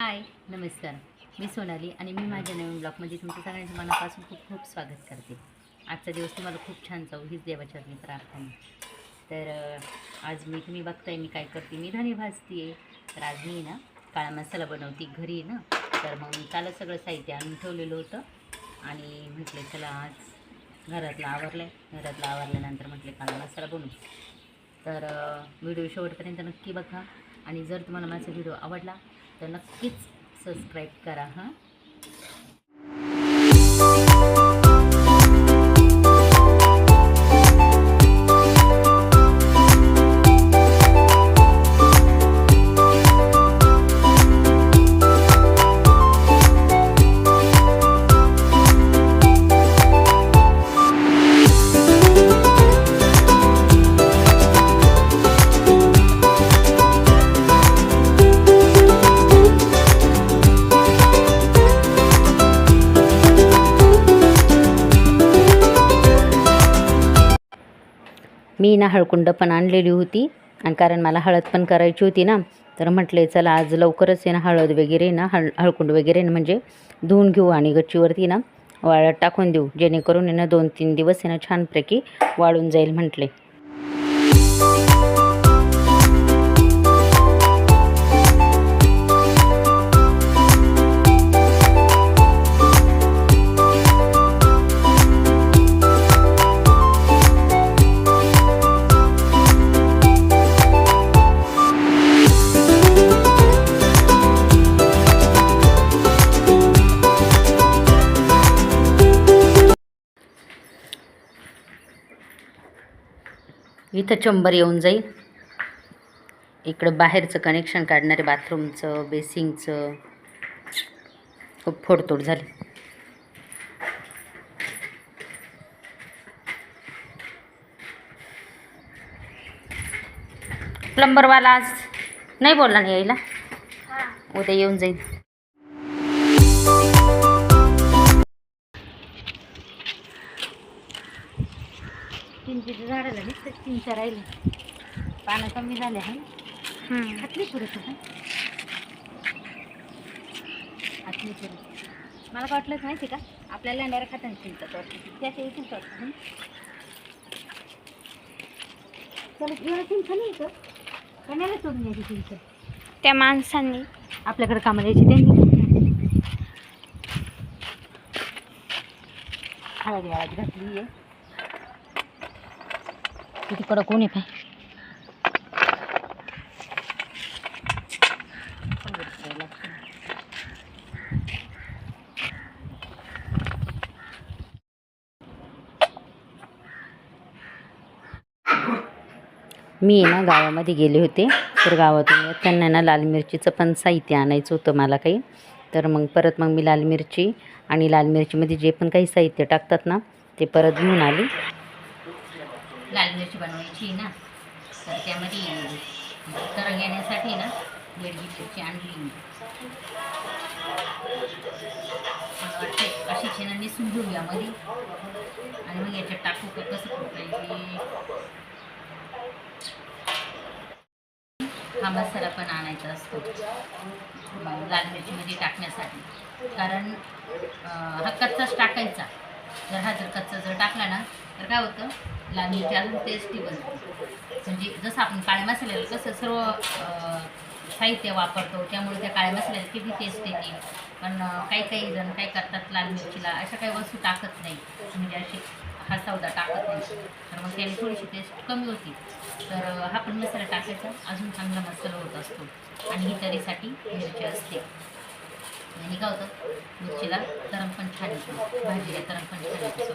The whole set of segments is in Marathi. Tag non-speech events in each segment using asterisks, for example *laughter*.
हाय नमस्कार. मी सोनाली आणि मी माझ्या नवीन ब्लॉगमध्ये तुमच्या सगळ्यांचं मनापासून खूप खूप स्वागत करते. आजचा दिवस तुम्हाला खूप छान जाऊ हीच देवाच्या मी प्रार्थना. तर आज मी तुम्ही बघताय मी काय करते मी धणे भाजते आहे तर आज मी ना काळा मसाला बनवते घरी ना. तर मग मी कालच सगळं साहित्य आणून ठेवलेलं होतं. आणि म्हटले चला आज घरातलं आवरलं आहे घरातलं आवरल्यानंतर म्हटले काळा मसाला बनवू. तर व्हिडिओ शेवटपर्यंत नक्की बघा. आणि जर तुम्हाला माझा व्हिडिओ आवडला तर नक्कीच सबस्क्राईब करा हां? मी ना हळकुंड पण आणलेली होती. आणि कारण मला हळद पण करायची होती ना तर म्हटले चला आज लवकरच आहे ना हळद वगैरे ना हळ हळकुंड वगैरे ना म्हणजे धुवून घेऊ आणि गच्चीवरती ना वाळत टाकून देऊ. जेणेकरून ना दोन तीन दिवस आहे ना छानपैकी वाळून जाईल म्हटले. इथं चंबर येऊन जाईल. इकडं बाहेरचं कनेक्शन काढणारे बाथरूमचं बेसिंगचं खूप फोडतोड झाली. प्लंबरवाला आज नाही बोलला नाही यायला? उद्या येऊन जाईल. चिंचेच्या झाडाला नुसतं चिंचा राहिले पानं कमी झाले आहे खातली पुरत का खातली पुरत मला वाटलंच माहिती का? आपल्याला अंड्यावर खाताना चिंचाच वाटतं त्याच्या चिंच वाटतं चला एवढं चिंच नाही का कण्याला सोडून यायची चिंच. त्या माणसांनी. आपल्याकडे कामाला यायची त्यांनी. हळद वाळत घातली आहे. किती कडक ऊन आहे पाय मी ना गावामध्ये गेले होते. तर गावातून येताना ना लाल मिरचीचं पण साहित्य आणायचं होतं मला काही. तर मग परत मग मी लाल मिरची आणि लाल मिरचीमध्ये जे पण काही साहित्य टाकतात ना ते परत घेऊन आली. लाल मिरची बनवायची ना तर त्यामध्ये तर घेण्यासाठी ना बेडगी मिरची आणली मी मला वाटते अशी छान निसून घेऊ यामध्ये. आणि मग याच्यात टाकू का कसं पाहिजे हा मसाला पण आणायचा असतो. लाल मिरचीमध्ये टाकण्यासाठी. कारण हा कच्चाच टाकायचा. जर हा जर कच्चा जर टाकला ना तर काय होतं? लाल मिरची अजून टेस्टी बनते. म्हणजे जसं आपण काळ्या मसाल्याला कसं सर्व साहित्य वापरतो त्यामुळे त्या काळ्या मसाल्याला किती टेस्ट येते. पण काही काही जण काय करतात लाल मिरचीला अशा काही वस्तू टाकत नाही. म्हणजे अशी हा सौदा टाकत नाही. तर मग त्याने थोडीशी टेस्ट कमी होती. तर हा पण मसाला टाकायचा. अजून चांगला मसाला होत असतो. आणि ही तरीसाठी मिरची असते. आणि काय होतं? मिरचीला तरण पण छान येतो. भाजीला तरण पण छान येतो.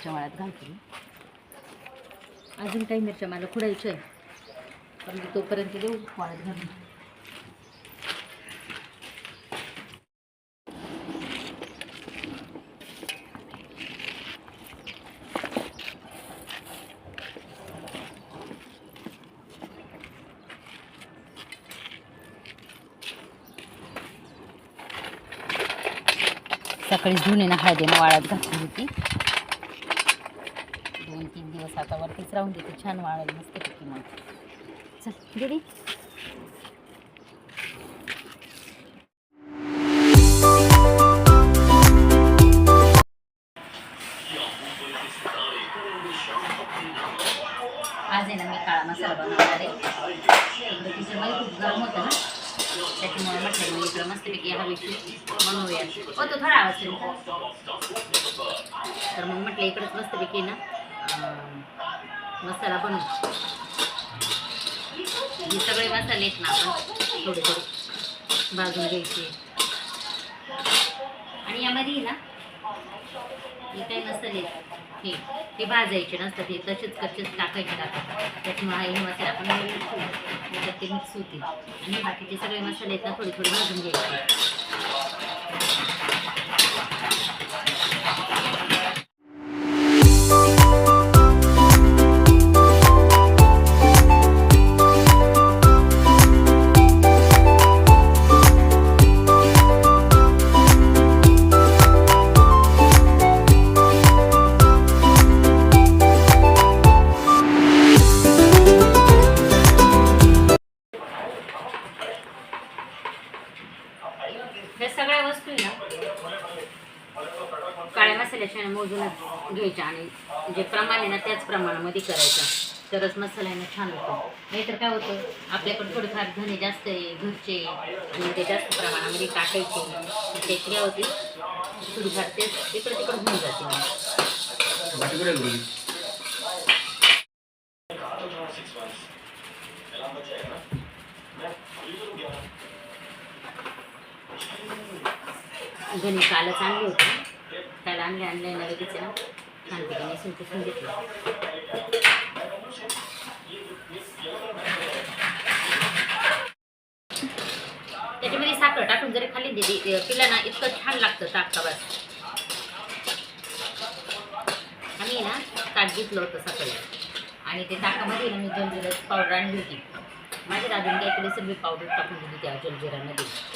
मिरच्या वाळत घालते. अजून काही मिरच्या मला खुडायच्या आहे पण मी तोपर्यंत देऊ वाळ्यात घालून. सकाळी धुणे ना हळदीनं वाळत घातली होती दोन तीन दिवस राहून देते छान वाळेल मस्त पैकी मग. चल दिदी आज आहे ना मी काळा मसाला बनवणार आहे. इकडे मला खूप गरम होतं ना. त्याच्यामुळे म्हटलं मी इकडं मस्तपैकी हवेशी बनवूया. हो तो थोडा आवाज तर मग म्हटलं इकडंच मस्तपैकी ना. मसाला बनवू. हे सगळे मसाले आहेत ना आपण. थोडे थोडे. भाजून घ्यायचे. आणि यामध्ये ना हे काही मसाले आहेत, हे ते भाजायचे नसतात. हे तसेच कच्चेच टाकायचे टाकतात त्याच्यामुळे हे मसाले आपण त्याच्यात ते मिक्स होतील. आणि बाकीचे सगळे मसाले आहेत ना थोडे थोडे भाजून घ्यायचे. सगळ्या वस्तू आहे ना काळ्या मसाल्याच्या मोजूनच घ्यायच्या आणि जे प्रमाण आहे ना त्याच प्रमाणामध्ये करायचं. तरच मसाल्यानं छान होतो. नाहीतर काय होतं आपल्याकडे थोडेफार धने जास्त आहे घरचे आणि ते जास्त प्रमाणामध्ये टाकायचे. ते त्याची काय होते थोडीफार ते इकडं तिकडं होऊन जाते. मग. कालच आणली होती. काल आणले आणले ना लगेच ना. छानपैकी नेसून पुसून घेतलं. त्याच्यामध्ये साखर टाकून जरी खाली दिली पिला ना इतकं छान लागतं ताक बस. आम्ही ना ताक घेतलं होतं सकाळी आणि ते ताकामध्ये ना मी जलजिरा पावडर आणली होती. माझ्या दादून इकडे सगळी पावडर टाकून दिली त्या जलजिरामध्ये.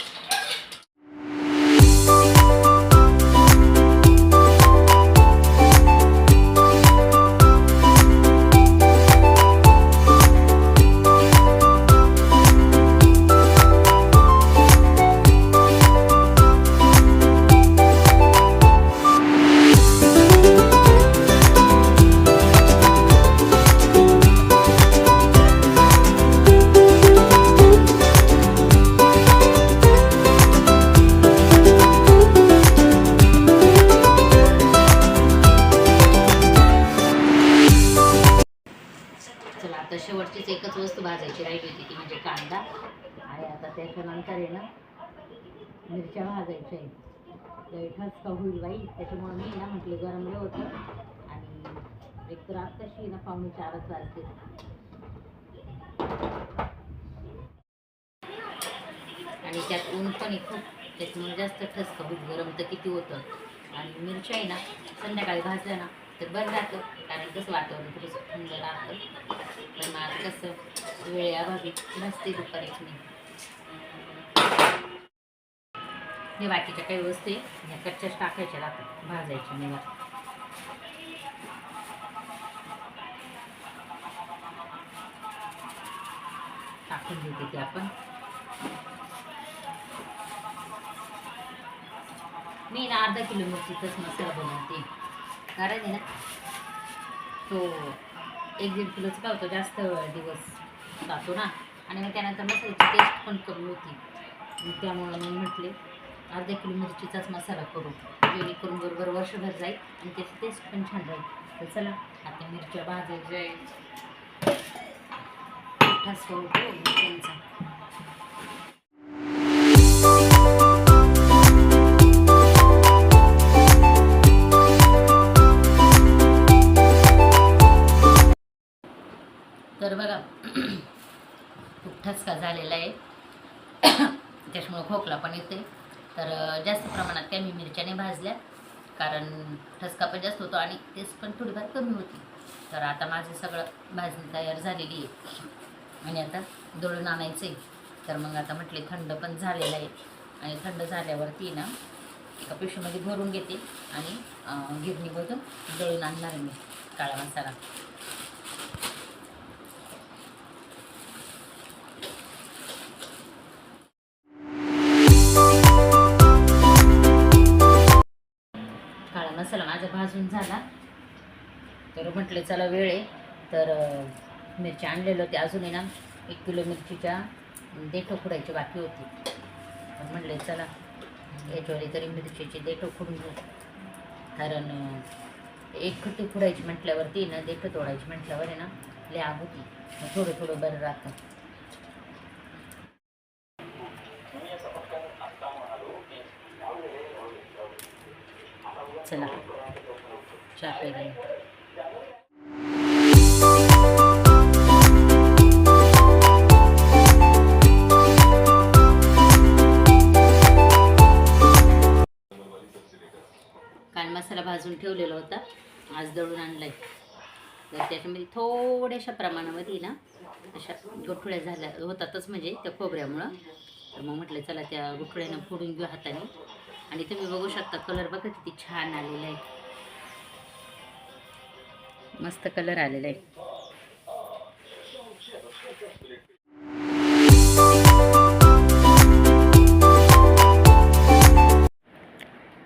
भाजायची राहिली होती ती म्हणजे कांदा. आणि आता त्याच्यानंतर आहे ना मिरच्या भाजायच्या आहेत. लय ठसका होईल बाई त्याच्यामुळे मी ना म्हटले गरमलं होतं आणि एक तर आत्ताशी ना पाहुणे चारच वाजते आणि त्यात ऊन पण आहे खूप त्याच्यामुळे जास्त ठसका होईल गरम तर किती होतं. आणि मिरच्या आहे ना संध्याकाळी भाजल्या ना तर बरं जातं. कारण कसं वातावरण थोडंसं थंड राहतं. पण माझं कसं वेळेअभावी नसते दुपारी मी. हे बाकीच्या काही वस्तू ह्या कच्च्याच टाकायच्या राहतात भाजायच्या नाही टाकून देते ते आपण. मी ना अर्धा किलो मिरचीचाच मसाला बनवते. कारण आहे ना तो एक दीड किलोचं काय होतं जास्त दिवस जातो ना. आणि मग त्यानंतर मसाल्याची टेस्ट पण कमी होती. त्यामुळं मी म्हटले अर्धा किलो मिरचीचाच मसाला करू जेणेकरून बरोबर वर्षभर जाईल आणि त्याची टेस्ट पण छान राहील. तर चला आता मिरच्या भाजायच्या आहे होतो मिरच्यांचा. आलेला आहे. *coughs* त्याच्यामुळं खोकला पण येते तर जास्त प्रमाणात त्या मी मिरच्याने भाजल्या. कारण ठसका पण जास्त होतो आणि टेस्ट पण थोडीफार कमी होती. तर आता माझं सगळं भाजणी तयार झालेली आहे. आणि आता दळून आणायचं आहे तर मग आता म्हटले थंड पण झालेलं आहे. आणि थंड झाल्यावरती ना एका पिशवीमध्ये भरून घेते. आणि गिरणीमधून दळून आणणार मी काळा मसाला. भाजून झाला. तर म्हटले चला वेळ आहे. तर मिरची आणलेलं होते. अजूनही ना एक किलो मिरचीच्या देठं खुडायची बाकी होती. तर म्हटले चला याच्यावर तरी मिरचीची देठं खुडून घेऊ. कारण एक खट्टी खुडायची म्हटल्यावरती ना देठं तोडायची म्हटल्यावर आहे ना लय आग होती. मग थोडं थोडं बरं राहतं. चला. चहा काल मसाला भाजून ठेवलेला होता. आज दळून आणलाय. तर त्याच्यामध्ये थोड्याशा प्रमाणामध्ये ना अशा गोठुळ्या झाल्या होतातच म्हणजे त्या खोबऱ्यामुळं. तर मग म्हटलं चला त्या गोठुळ्यानं फोडून घेऊ हाताने. आणि तुम्ही बघू शकता कलर बघा किती छान आलेला आहे. मस्त कलर आलेला आहे.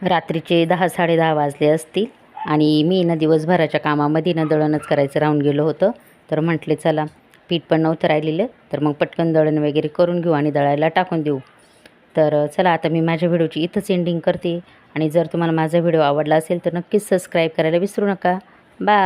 रात्रीचे दहा साडेदहा वाजले असतील आणि मी ना दिवसभराच्या कामामध्ये ना दळणच करायचं राहून गेलो होतं. तर म्हटले चला पीठ पण नव्हतं राहिलेलं तर मग पटकन दळण वगैरे करून घेऊ आणि दळायला टाकून देऊ. तर चला आता मी माझ्या व्हिडिओची इथंच एंडिंग करते. आणि जर तुम्हाला माझा व्हिडिओ आवडला असेल तर नक्कीच सबस्क्राईब करायला विसरू नका. बाय